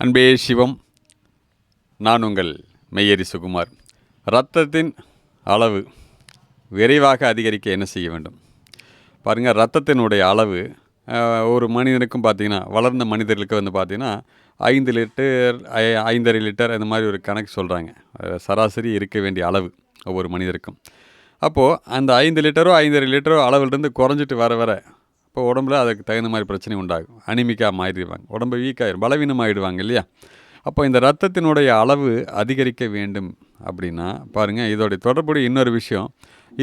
அன்பே சிவம் நான் உங்கள் மெய்யரி சுகுமார். இரத்தத்தின் அளவு விரைவாக அதிகரிக்க என்ன செய்ய வேண்டும்? பாருங்கள் ரத்தத்தினுடைய அளவு ஒரு மனிதனுக்கும் பார்த்திங்கன்னா வளர்ந்த மனிதர்களுக்கு வந்து பார்த்திங்கன்னா ஐந்து லிட்டர் ஐ- ஐந்தரை லிட்டர் அந்த மாதிரி ஒரு கணக்கு சொல்கிறாங்க சராசரி இருக்க வேண்டிய அளவு ஒவ்வொரு மனிதருக்கும். அப்போது அந்த ஐந்து லிட்டரோ ஐந்தரை லிட்டரோ அளவிலிருந்து குறைஞ்சிட்டு வர வர இப்போ உடம்புல அதுக்கு தகுந்த மாதிரி பிரச்சனை உண்டாகும். அனிமிக்காக மாறிடுவாங்க. உடம்பு வீக்காயிரும் பலவீனமாகிடுவாங்க இல்லையா? அப்போ இந்த ரத்தத்தினுடைய அளவு அதிகரிக்க வேண்டும் அப்படின்னா பாருங்கள் இதோடைய தொடர்புடைய இன்னொரு விஷயம்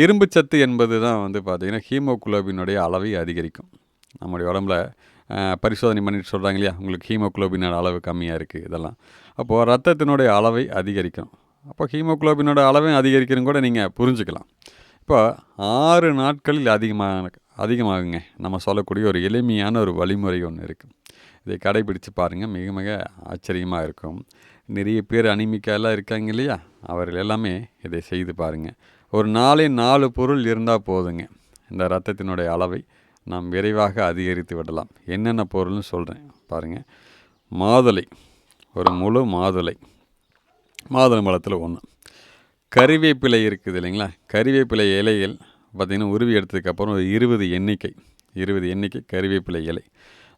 இரும்பு சத்து என்பது தான் வந்து பார்த்திங்கன்னா ஹீமோகுளோபினுடைய அளவை அதிகரிக்கும். நம்முடைய உடம்புல பரிசோதனை பண்ணிட்டு சொல்கிறாங்க இல்லையா? உங்களுக்கு ஹீமோகுளோபினோட அளவு கம்மியாக இருக்குது இதெல்லாம். அப்போது ரத்தத்தினுடைய அளவை அதிகரிக்கும் அப்போ ஹீமோகுளோபினோட அளவையும் அதிகரிக்கணும் கூட நீங்கள் புரிஞ்சுக்கலாம். இப்போ ஆறு நாட்களில் அதிகமாக அதிகமாகுங்க. நம்ம சொல்லக்கூடிய ஒரு எளிமையான ஒரு வழிமுறை ஒன்று இருக்குது இதை கடைபிடித்து பாருங்கள் மிக மிக ஆச்சரியமாக இருக்கும். நிறைய பேர் அனிமிக்காலாம் இருக்காங்க இல்லையா? அவர்கள் எல்லாமே இதை செய்து பாருங்கள் ஒரு நாளே நாலு பொருள் இருந்தால் போதுங்க. இந்த ரத்தத்தினுடைய அளவை நாம் விரைவாக அதிகரித்து விடலாம். என்னென்ன பொருள்னு சொல்கிறேன் பாருங்கள் மாதுளை. ஒரு முழு மாதுளை. மாதுளை பழத்தில் ஒன்று கறிவேப்பிலை இருக்குது இல்லைங்களா? கறிவேப்பிலை இலைகள் பார்த்திங்கன்னா உருவி எடுத்ததுக்கப்புறம் ஒரு இருபது எண்ணிக்கை இருபது எண்ணிக்கை கறிவேப்பிலை இலை.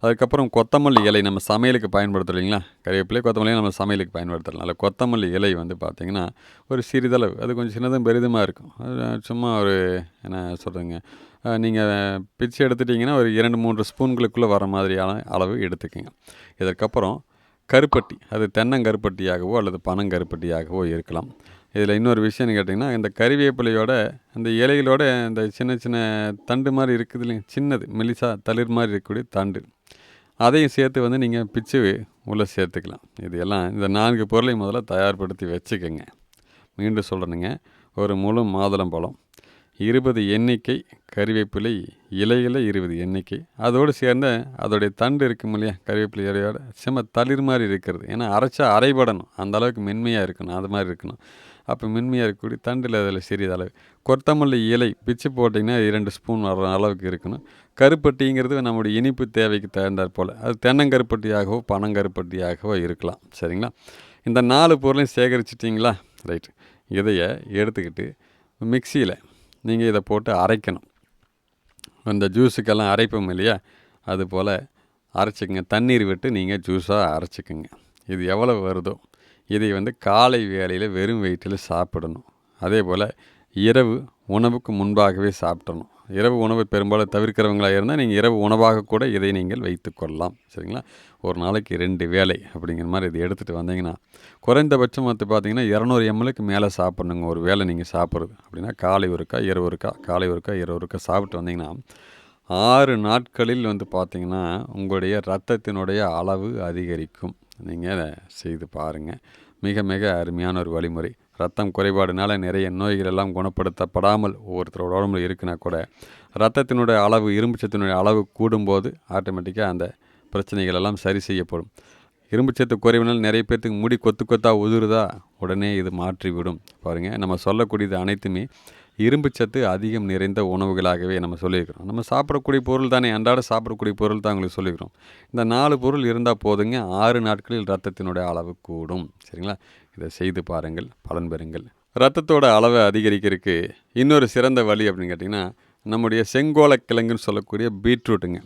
அதுக்கப்புறம் கொத்தமல்லி இலை நம்ம சமையலுக்கு பயன்படுத்துறோம் இல்லைங்களா? கறிவேப்பிலை கொத்தமல்லி நம்ம சமையலுக்கு பயன்படுத்தலாம் அதில் கொத்தமல்லி இலை வந்து பார்த்திங்கன்னா ஒரு சிறிதளவு அது கொஞ்சம் சின்னதும் பெரிதுமாக இருக்கும். அது சும்மா ஒரு என்ன சொல்கிறதுங்க நீங்கள் பிச்சு எடுத்துட்டிங்கன்னா ஒரு இரண்டு மூன்று ஸ்பூன்களுக்குள்ளே வர மாதிரியான அளவு எடுத்துக்கோங்க. இதற்கப்புறம் கருப்பட்டி அது தென்னங்கருப்பட்டியாகவோ அல்லது பனங்கருப்பட்டியாகவோ இருக்கலாம். இதில் இன்னொரு விஷயம்னு கேட்டிங்கன்னா இந்த கறிவேப்பிலையோட அந்த இலைகளோட இந்த சின்ன சின்ன தண்டு மாதிரி இருக்குது இல்லைங்க சின்னது மெலிசா தளிர் மாதிரி இருக்கக்கூடிய தண்டு. அதையும் சேர்த்து வந்து நீங்கள் பிச்சு உள்ளே சேர்த்துக்கலாம். இது எல்லாம் இந்த நான்கு பொருளை முதல்ல தயார்படுத்தி வச்சுக்கோங்க. மீண்டும் சொல்கிறேனுங்க ஒரு முழு மாதுளம்பழம். இருபது எண்ணிக்கை கறிவேப்பிலை இலையில் இருபது எண்ணிக்கை. அதோடு சேர்ந்த அதோடைய தண்டு இருக்கும் இல்லையா கறிவேப்பிலை இலையோட சும்மா தளிர் மாதிரி இருக்கிறது. ஏன்னா அரைச்சா அரைபடணும். அந்த அளவுக்கு மென்மையாக இருக்கணும். அது மாதிரி இருக்கணும். அப்போ மென்மையாக இருக்கக்கூடிய தண்டில் அதில் சிறிது அளவு. கொத்தமல்லி இலை பிச்சு போட்டிங்கன்னா இரண்டு ஸ்பூன் வர அளவுக்கு இருக்கணும். கருப்பட்டிங்கிறது நம்முடைய இனிப்பு தேவைக்கு தகுந்தாற் போல். அது தென்னங்கருப்பட்டியாகவோ பனங்கருப்பட்டியாகவோ இருக்கலாம். சரிங்களா? இந்த நாலு பொருளையும் சேகரிச்சிட்டிங்களா? ரைட்டு. இதைய எடுத்துக்கிட்டு மிக்சியில் நீங்கள் இதை போட்டு அரைக்கணும். அந்த ஜூஸுக்கெல்லாம் அரைப்போம் இல்லையா? அது போல் அரைச்சிக்கங்க. தண்ணீர் விட்டு நீங்கள் ஜூஸாக அரைச்சிக்கங்க. இது எவ்வளோ வருதோ. இதை வந்து காலை வேளையில் வெறும் வயிற்றில் சாப்பிடணும். அதே போல் இரவு உணவுக்கு முன்பாகவே சாப்பிடணும். இரவு உணவை பெரும்பாலும் தவிர்க்கிறவங்களாக இருந்தால் நீங்கள் இரவு உணவாக கூட இதை நீங்கள் வைத்து கொள்ளலாம் சரிங்களா? ஒரு நாளைக்கு ரெண்டு வேலை அப்படிங்கிற மாதிரி இது எடுத்துகிட்டு வந்தீங்கன்னா குறைந்தபட்சம் வந்து பார்த்தீங்கன்னா இரநூறு எம்எல்க்கு மேலே சாப்பிட்ணுங்க. ஒரு வேலை நீங்கள் சாப்பிட்றது. அப்படின்னா காலை ஒருக்கா இரவு ஒருக்கா காலை ஒருக்கா இரவு ஒருக்கா சாப்பிட்டு வந்தீங்கன்னா ஆறு நாட்களில் வந்து பார்த்திங்கன்னா உங்களுடைய ரத்தத்தினுடைய அளவு அதிகரிக்கும். நீங்கள் அதை செய்து பாருங்கள் மிக மிக அருமையான ஒரு வழிமுறை. ரத்தம் குறைபாடுனால நிறைய நோய்கள் எல்லாம் குணப்படுத்தப்படாமல் ஒவ்வொருத்தரோட உடம்புல இருக்குன்னா கூட ரத்தத்தினுடைய அளவு இரும்புச்சத்தினுடைய அளவு கூடும்போது ஆட்டோமேட்டிக்காக அந்த பிரச்சனைகள் எல்லாம் சரி செய்யப்படும். இரும்புச்சத்து குறைவினால் நிறைய பேர்த்துக்கு முடி கொத்து கொத்தாக உதிருதா உடனே இது மாற்றிவிடும். பாருங்கள் நம்ம சொல்லக்கூடியது அனைத்துமே இரும்புச்சத்து அதிகம் நிறைந்த உணவுகளாகவே நம்ம சொல்லியிருக்கிறோம். நம்ம சாப்பிடக்கூடிய பொருள் தானே அன்றாட சாப்பிடக்கூடிய பொருள் தான் உங்களுக்கு சொல்லியிருக்கிறோம். இந்த நாலு பொருள் இருந்தால் போதுங்க ஆறு நாட்களில் ரத்தத்தினுடைய அளவு கூடும். சரிங்களா? இதை செய்து பாருங்கள் பலன் பெறுங்கள். ரத்தத்தோட அளவை அதிகரிக்கிறதுக்கு இன்னொரு சிறந்த வழி அப்படின்னு கேட்டிங்கன்னா நம்முடைய செங்கோல கிழங்குன்னு சொல்லக்கூடிய பீட்ரூட்டுங்க.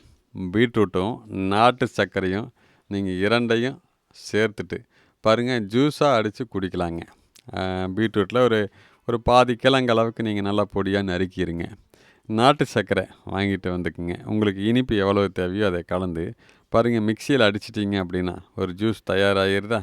பீட்ரூட்டும் நாட்டு சர்க்கரையும் நீங்கள் இரண்டையும் சேர்த்துட்டு பாருங்கள் ஜூஸாக அடித்து குடிக்கலாங்க. பீட்ரூட்டில் ஒரு ஒரு பாதி கிழங்கு அளவுக்கு நீங்கள் நல்லா பொடியாக நறுக்கிடுங்க நாட்டு சர்க்கரை வாங்கிட்டு வந்துக்குங்க. உங்களுக்கு இனிப்பு எவ்வளோ தேவையோ அதை கலந்து பாருங்கள் மிக்சியில் அடிச்சிட்டிங்க அப்படின்னா ஒரு ஜூஸ் தயாராகிருதா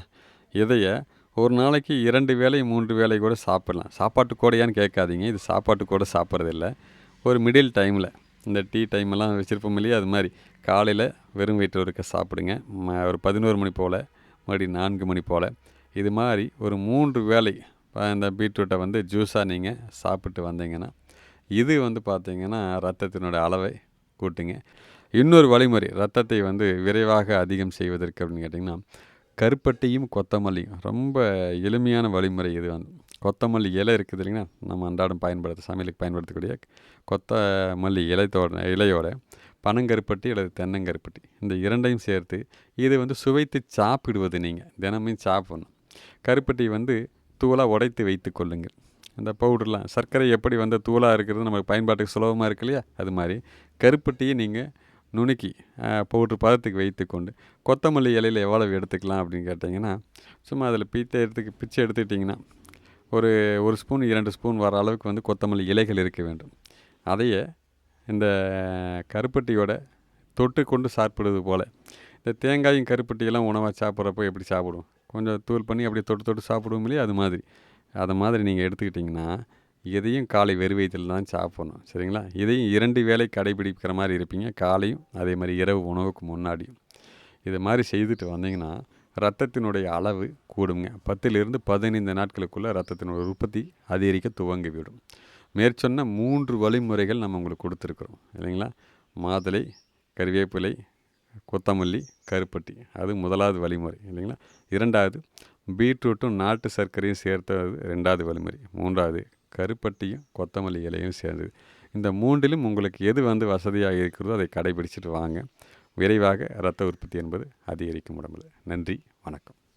இதைய ஒரு நாளைக்கு இரண்டு வேலை மூன்று வேலை கூட சாப்பிட்லாம். சாப்பாட்டு கூடையான்னு கேட்காதீங்க. இது சாப்பாட்டு கூட சாப்பிட்றதில்ல. ஒரு மிடில் டைமில் இந்த டீ டைம் எல்லாம் வச்சுருப்போம் இல்லையா? அது மாதிரி காலையில் வெறும் வயிற்று இருக்க சாப்பிடுங்க. ம- ஒரு பதினோரு மணி போல் மறுபடியும் நான்கு மணி போல். இது மாதிரி ஒரு மூன்று வேளை இந்த பீட்ரூட்டை வந்து ஜூஸாக நீங்கள் சாப்பிட்டு வந்தீங்கன்னா இது வந்து பார்த்தீங்கன்னா ரத்தத்தினோட அளவை கூட்டுங்க. இன்னொரு வழிமுறை ரத்தத்தை வந்து விரைவாக அதிகம் செய்வதற்கு அப்படின்னு கேட்டிங்கன்னா கருப்பட்டியும் கொத்தமல்லியும். ரொம்ப எளிமையான வழிமுறை இது வந்து. கொத்தமல்லி இலை இருக்குது இல்லைங்கன்னா நம்ம அன்றாடம் பயன்படுத்த சமையலுக்கு பயன்படுத்தக்கூடிய கொத்தமல்லி இலைத்தோட இலையோட பனங்கருப்பட்டி அல்லது தென்னங்கருப்பட்டி. இந்த இரண்டையும் சேர்த்து இதை வந்து சுவைத்து சாப்பிடுவது நீங்கள் தினமும் சாப்பிடணும். கருப்பட்டி வந்து தூளாக உடைத்து வைத்து கொள்ளுங்கள். இந்த பவுடர்லாம் சர்க்கரை எப்படி வந்து தூளாக இருக்கிறது நமக்கு பயன்பாட்டுக்கு சுலபமாக இருக்கு இல்லையா? அது மாதிரி கருப்பட்டியை நீங்கள் நுணுக்கி பவுட்ரு பதத்துக்கு வைத்துக்கொண்டு கொத்தமல்லி இலையில் எவ்வளவு எடுத்துக்கலாம் அப்படின்னு கேட்டிங்கன்னா சும்மா அதில் பீத்தை எடுத்துக்கு பிச்சை எடுத்துக்கிட்டிங்கன்னா ஒரு ஒரு ஸ்பூன் இரண்டு ஸ்பூன் வர அளவுக்கு வந்து கொத்தமல்லி இலைகள் இருக்க வேண்டும். அதையே இந்த கருப்பட்டியோட தொட்டு கொண்டு சாப்பிடுவது போல் இந்த தேங்காயும் கருப்பட்டியெல்லாம் உணவாக சாப்பிட்றப்போ எப்படி சாப்பிடுவோம்? கொஞ்சம் தூள் பண்ணி அப்படியே தொட்டு தொட்டு சாப்பிடுவோம் இல்லையா? அது மாதிரி. அதை மாதிரி நீங்கள் எடுத்துக்கிட்டிங்கன்னா இதையும் காலை வெறு வயிற்றில் தான் சாப்பிடணும் சரிங்களா? இதையும் இரண்டு வேளை கடைபிடிக்கிற மாதிரி இருப்பீங்க காலையும் அதே மாதிரி இரவு உணவுக்கு முன்னாடியும். இது மாதிரி செய்துட்டு வந்தீங்கன்னா ரத்தத்தினுடைய அளவு கூடுங்க. பத்திலிருந்து பதினைந்து நாட்களுக்குள்ளே ரத்தத்தினுடைய உற்பத்தி அதிகரிக்க துவங்கிவிடும். மேற்சொன்ன மூன்று வழிமுறைகள் நம்ம உங்களுக்கு கொடுத்துருக்குறோம் இல்லைங்களா? மாதுளை கறிவேப்பிலை கொத்தமல்லி கருப்பட்டி. அது முதலாவது வழிமுறை இல்லைங்களா? இரண்டாவது பீட்ரூட்டும் நாட்டு சர்க்கரையும் சேர்த்தது ரெண்டாவது வழிமுறை. மூன்றாவது கருப்பட்டியும் கொத்தமல்லி இலையும் சேர்ந்தது. இந்த மூன்றிலும் உங்களுக்கு எது வந்து வசதியாக இருக்கிறதோ அதை கடைபிடிச்சிட்டு வாங்க. விரைவாக இரத்த உற்பத்தி என்பது அதிகரிக்கும் உடம்புல. நன்றி. வணக்கம்.